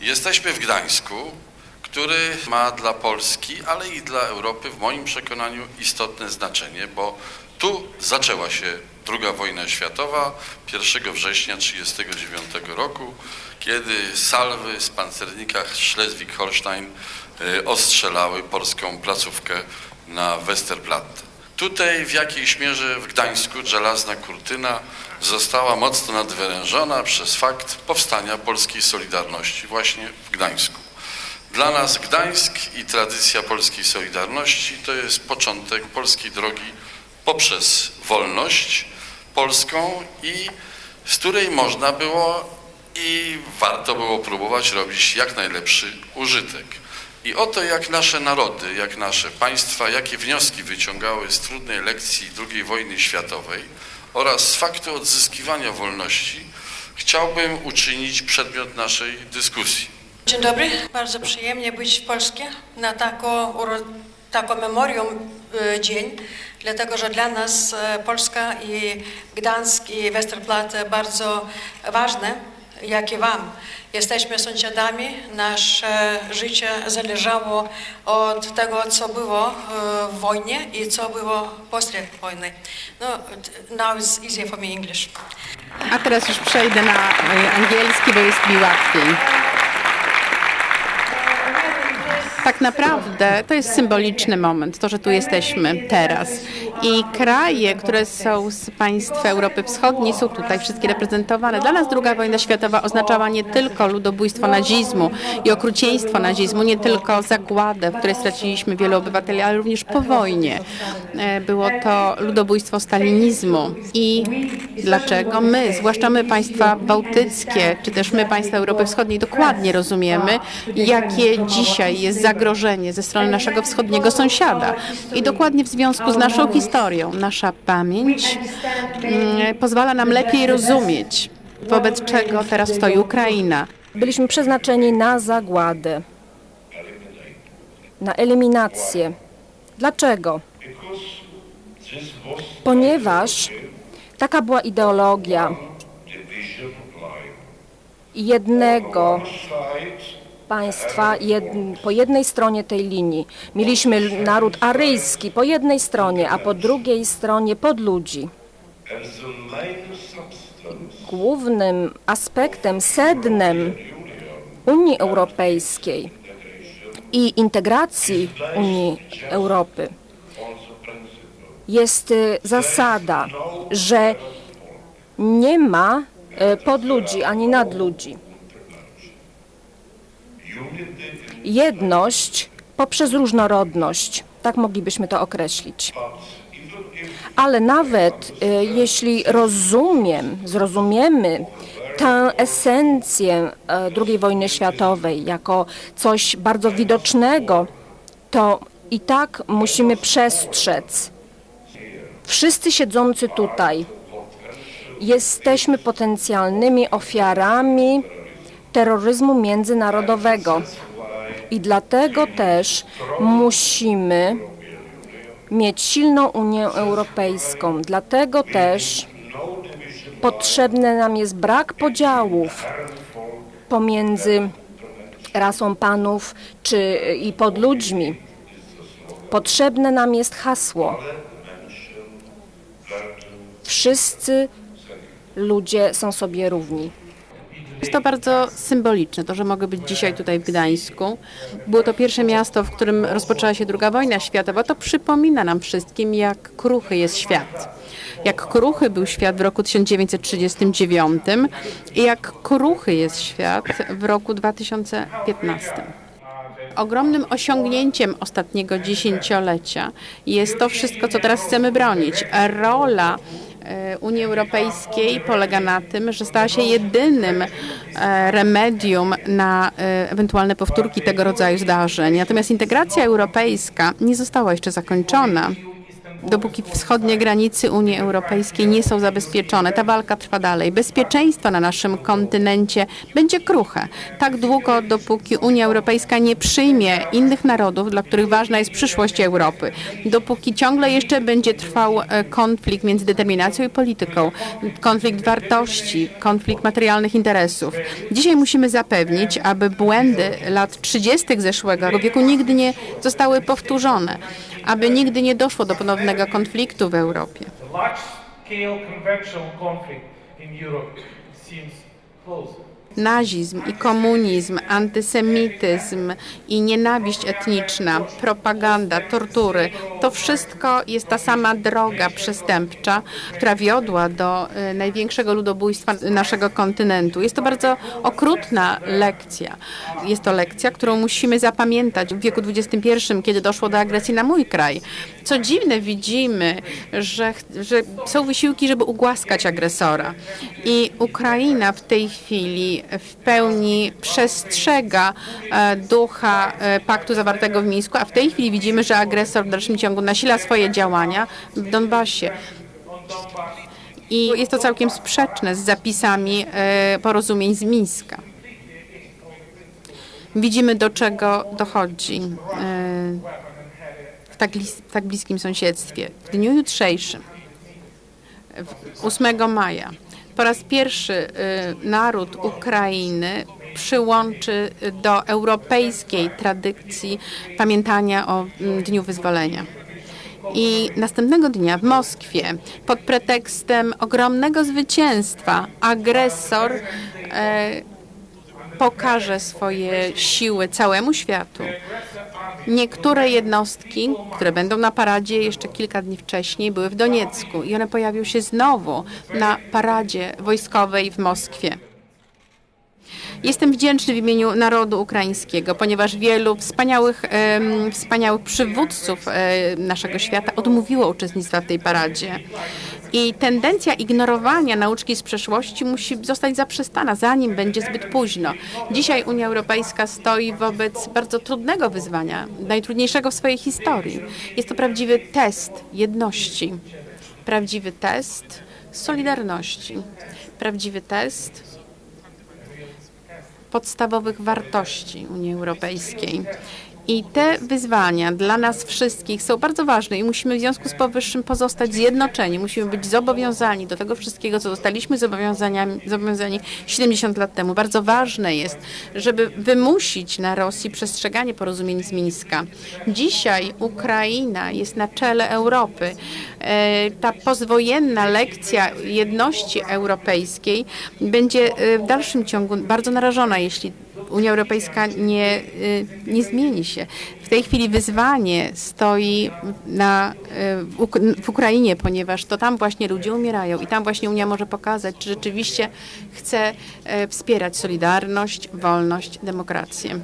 Jesteśmy w Gdańsku, który ma dla Polski, ale i dla Europy w moim przekonaniu istotne znaczenie, bo tu zaczęła się II wojna światowa 1 września 1939 roku, kiedy salwy z pancernika Schleswig-Holstein y, ostrzelały polską placówkę na Westerplatte. Tutaj w jakiejś mierze w Gdańsku żelazna kurtyna została mocno nadwyrężona przez fakt powstania polskiej Solidarności właśnie w Gdańsku. Dla nas Gdańsk i tradycja polskiej Solidarności to jest początek polskiej drogi poprzez wolność polską i z której można było i warto było próbować robić jak najlepszy użytek. I oto jak nasze narody, jak nasze państwa, jakie wnioski wyciągały z trudnej lekcji II wojny światowej oraz z faktu odzyskiwania wolności, chciałbym uczynić przedmiot naszej dyskusji. Dzień dobry, bardzo przyjemnie być w Polsce na taką, taką memorium e, dzień, dlatego że dla nas e, Polska i Gdańsk i Westerplatte bardzo ważne, jak i Wam. Jesteśmy sąsiadami, nasze życie zależało od tego, co było e, w wojnie i co było po wojny. No, now it's easier for me English. A teraz już przejdę na e, angielski, bo jest mi łatwiej. Tak naprawdę to jest symboliczny moment, to, że tu jesteśmy teraz. I kraje, które są z państw Europy Wschodniej, są tutaj wszystkie reprezentowane. Dla nas II wojna światowa oznaczała nie tylko ludobójstwo nazizmu i okrucieństwo nazizmu, nie tylko zagładę, w której straciliśmy wielu obywateli, ale również po wojnie. E, było to ludobójstwo stalinizmu. I dlaczego my, zwłaszcza my państwa bałtyckie, czy też my państwa Europy Wschodniej dokładnie rozumiemy, jakie dzisiaj jest zagrożenie ze strony naszego wschodniego sąsiada. I dokładnie w związku z naszą historią, nasza pamięć mm, pozwala nam lepiej rozumieć, wobec czego teraz stoi Ukraina. Byliśmy przeznaczeni na zagładę, na eliminację. Dlaczego? Ponieważ taka była ideologia jednego państwa jed, po jednej stronie tej linii. Mieliśmy naród aryjski po jednej stronie, a po drugiej stronie pod ludzi. Głównym aspektem, sednem Unii Europejskiej i integracji Unii Europy jest y, zasada, że nie ma y, podludzi ani nadludzi jedność poprzez różnorodność. Tak moglibyśmy to określić. Ale nawet y, jeśli rozumiem, zrozumiemy tę esencję y, II wojny światowej jako coś bardzo widocznego, to i tak musimy przestrzec. Wszyscy siedzący tutaj jesteśmy potencjalnymi ofiarami terroryzmu międzynarodowego. I dlatego też musimy mieć silną Unię Europejską. Dlatego też potrzebny nam jest brak podziałów pomiędzy rasą panów czy i pod ludźmi. Potrzebne nam jest hasło. Wszyscy ludzie są sobie równi. Jest to bardzo symboliczne, to, że mogę być dzisiaj tutaj w Gdańsku. Było to pierwsze miasto, w którym rozpoczęła się II wojna światowa. To przypomina nam wszystkim, jak kruchy jest świat. Jak kruchy był świat w roku 1939 i jak kruchy jest świat w roku 2015. Ogromnym osiągnięciem ostatniego dziesięciolecia jest to wszystko, co teraz chcemy bronić. Rola Unii Europejskiej polega na tym, że stała się jedynym e, remedium na e, ewentualne powtórki tego rodzaju zdarzeń. Natomiast integracja europejska nie została jeszcze zakończona. Dopóki wschodnie granice Unii Europejskiej nie są zabezpieczone. Ta walka trwa dalej. Bezpieczeństwo na naszym kontynencie będzie kruche. Tak długo, dopóki Unia Europejska nie przyjmie innych narodów, dla których ważna jest przyszłość Europy. Dopóki ciągle jeszcze będzie trwał e, konflikt między determinacją i polityką, konflikt wartości, konflikt materialnych interesów. Dzisiaj musimy zapewnić, aby błędy lat 30. zeszłego wieku nigdy nie zostały powtórzone, aby nigdy nie doszło do ponownego konfliktu w Europie. Large-scale conventional conflict in Europe seems close. Nazizm i komunizm, antysemityzm i nienawiść etniczna, propaganda, tortury to wszystko jest ta sama droga przestępcza, która wiodła do e, największego ludobójstwa naszego kontynentu. Jest to bardzo okrutna lekcja. Jest to lekcja, którą musimy zapamiętać w wieku XXI, kiedy doszło do agresji na mój kraj. Co dziwne, widzimy, że, że są wysiłki, żeby ugłaskać agresora. I Ukraina w tej chwili w pełni przestrzega e, ducha e, paktu zawartego w Mińsku, a w tej chwili widzimy, że agresor w dalszym ciągu nasila swoje działania w Donbasie. I jest to całkiem sprzeczne z zapisami e, porozumień z Mińska. Widzimy, do czego dochodzi w tak, tak bliskim sąsiedztwie. W dniu jutrzejszym, 8 maja, po raz pierwszy y, naród Ukrainy przyłączy do europejskiej tradycji pamiętania o mm, Dniu Wyzwolenia. I następnego dnia w Moskwie pod pretekstem ogromnego zwycięstwa agresor e, pokaże swoje siły całemu światu. Niektóre jednostki, które będą na paradzie jeszcze kilka dni wcześniej, były w Doniecku i one pojawią się znowu na paradzie wojskowej w Moskwie. Jestem wdzięczny w imieniu narodu ukraińskiego, ponieważ wielu wspaniałych, wspaniałych przywódców naszego świata odmówiło uczestnictwa w tej paradzie. I tendencja ignorowania nauczki z przeszłości musi zostać zaprzestana, zanim będzie zbyt późno. Dzisiaj Unia Europejska stoi wobec bardzo trudnego wyzwania, najtrudniejszego w swojej historii. Jest to prawdziwy test jedności, prawdziwy test solidarności, prawdziwy test podstawowych wartości Unii Europejskiej. I te wyzwania dla nas wszystkich są bardzo ważne i musimy w związku z powyższym pozostać zjednoczeni. Musimy być zobowiązani do tego wszystkiego, co zostaliśmy zobowiązani 70 lat temu. Bardzo ważne jest, żeby wymusić na Rosji przestrzeganie porozumień z Mińska. Dzisiaj Ukraina jest na czele Europy. E, Ta pozwojenna lekcja jedności europejskiej będzie e, w dalszym ciągu bardzo narażona, jeśli Unia Europejska nie, y, nie zmieni się. W tej chwili wyzwanie stoi na, y, w, Uk- w Ukrainie, ponieważ to tam właśnie ludzie umierają i tam właśnie Unia może pokazać, czy rzeczywiście chce e, wspierać solidarność, wolność, demokrację.